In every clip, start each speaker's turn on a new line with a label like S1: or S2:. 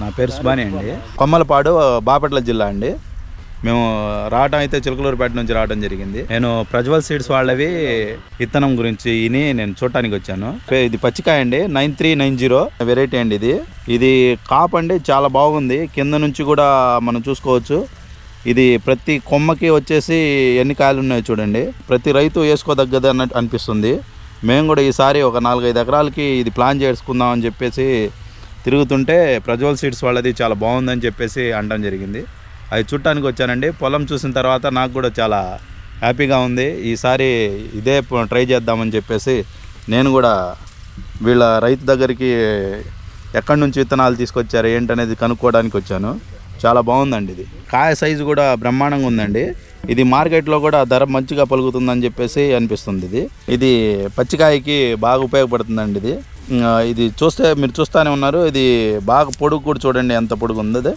S1: నా పేరు సుబాని అండి. కొమ్మలపాడు బాపట్ల జిల్లా అండి. మేము రావడం అయితే చిలకలూరుపేట నుంచి రావడం జరిగింది. నేను ప్రజ్వల్ సీడ్స్ వాళ్ళవి విత్తనం గురించి ఇని నేను చూడటానికి వచ్చాను. ఇది పచ్చికాయ అండి. Nine three nine zero variety అండి ఇది. ఇది కాప్ అండి చాలా బాగుంది. కింద నుంచి కూడా మనం చూసుకోవచ్చు. ఇది ప్రతి కొమ్మకి వచ్చేసి ఎన్ని కాయలు ఉన్నాయో చూడండి. ప్రతి రైతు వేసుకోదగ్గది అన్నట్టు అనిపిస్తుంది. మేము కూడా ఈసారి ఒక నాలుగైదు ఎకరాలకి ఇది ప్లాన్ చేసుకుందాం అని చెప్పేసి తిరుగుతుంటే ప్రజ్వల్ సీడ్స్ వాళ్ళది చాలా బాగుందని చెప్పేసి అనడం జరిగింది. అది చుట్టానికి వచ్చానండి. పొలం చూసిన తర్వాత నాకు కూడా చాలా హ్యాపీగా ఉంది. ఈసారి ఇదే ట్రై చేద్దామని చెప్పేసి నేను కూడా వీళ్ళ రైతు దగ్గరికి ఎక్కడి నుంచి విత్తనాలు తీసుకొచ్చారు ఏంటనేది కనుక్కోవడానికి వచ్చాను. చాలా బాగుందండి ఇది. కాయ సైజు కూడా బ్రహ్మాండంగా ఉందండి. ఇది మార్కెట్లో కూడా ధర మంచిగా పలుకుతుందని చెప్పేసి అనిపిస్తుంది ఇది. ఇది పచ్చికాయకి బాగా ఉపయోగపడుతుందండి ఇది. ఇది చూస్తే మీరు చూస్తూనే ఉన్నారు. ఇది బాగా పొడుగు కూడా చూడండి ఎంత పొడుగు ఉంది ఇది.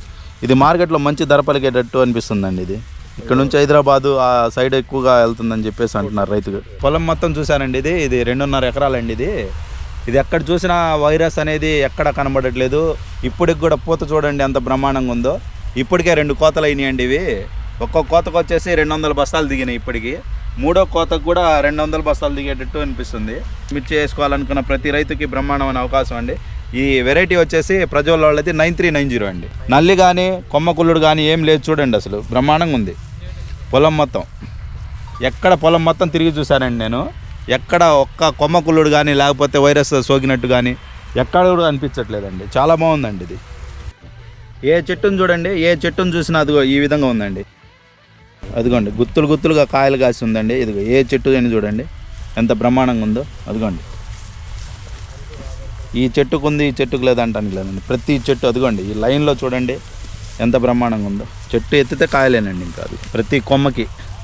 S1: ఇది మార్కెట్లో మంచి ధర పలికేటట్టు అనిపిస్తుందండి ఇది. ఇక్కడ నుంచి హైదరాబాదు ఆ సైడ్ ఎక్కువగా వెళ్తుందని చెప్పేసి అంటున్నారు రైతులు. పొలం మొత్తం చూశానండి ఇది. ఇది రెండున్నర ఎకరాలండి ఇది. ఇది ఎక్కడ చూసినా వైరస్ అనేది ఎక్కడ కనబడట్లేదు. ఇప్పటికి కూడా పూత చూడండి ఎంత బ్రహ్మాండంగా ఉందో. ఇప్పటికే రెండు కోతలు అయినాయండి ఇవి. ఒక్కొక్క కోతకు వచ్చేసి రెండు వందల బస్తాలు దిగినాయి ఇప్పటికి. మూడో కోతకు కూడా రెండు వందల బస్తాలు దిగేటట్టు అనిపిస్తుంది. మిర్చి వేసుకోవాలనుకున్న ప్రతి రైతుకి బ్రహ్మాండమైన అవకాశం అండి. ఈ వెరైటీ వచ్చేసి ప్రజ్వల్ వాళ్ళది నైన్ త్రీ నైన్ జీరో అండి. నల్లి కానీ కొమ్మకుల్లుడు కానీ ఏం లేదు చూడండి అసలు. బ్రహ్మాండంగా ఉంది. పొలం మొత్తం. ఎక్కడ పొలం మొత్తం తిరిగి చూశానండి నేను. ఎక్కడ ఒక్క కొమ్మ కుల్లుడు కానీ లేకపోతే వైరస్ సోకినట్టు కానీ ఎక్కడ కూడా అనిపించట్లేదండి. చాలా బాగుందండి ఇది. ఏ చెట్టును చూడండి ఏ చెట్టును చూసినా అదిగో ఈ విధంగా ఉందండి. అదిగోండి గుత్తులు గుత్తులుగా కాయలు కాసి ఉందండి ఇదిగో ఏ చెట్టు అని చూడండి. ఎంత బ్రహ్మాండంగా ఉందో. అదిగోండి. ఈ చెట్టుకు ఉంది ఈ చెట్టుకు లేదంటానికి లేదండి ప్రతి చెట్టు అదిగోండి ఈ లైన్లో చూడండి. ఎంత బ్రహ్మాండంగా ఉందో. చెట్టు ఎత్తితే కాయలేనండి ఇంకా అది. ప్రతి కొమ్మకి.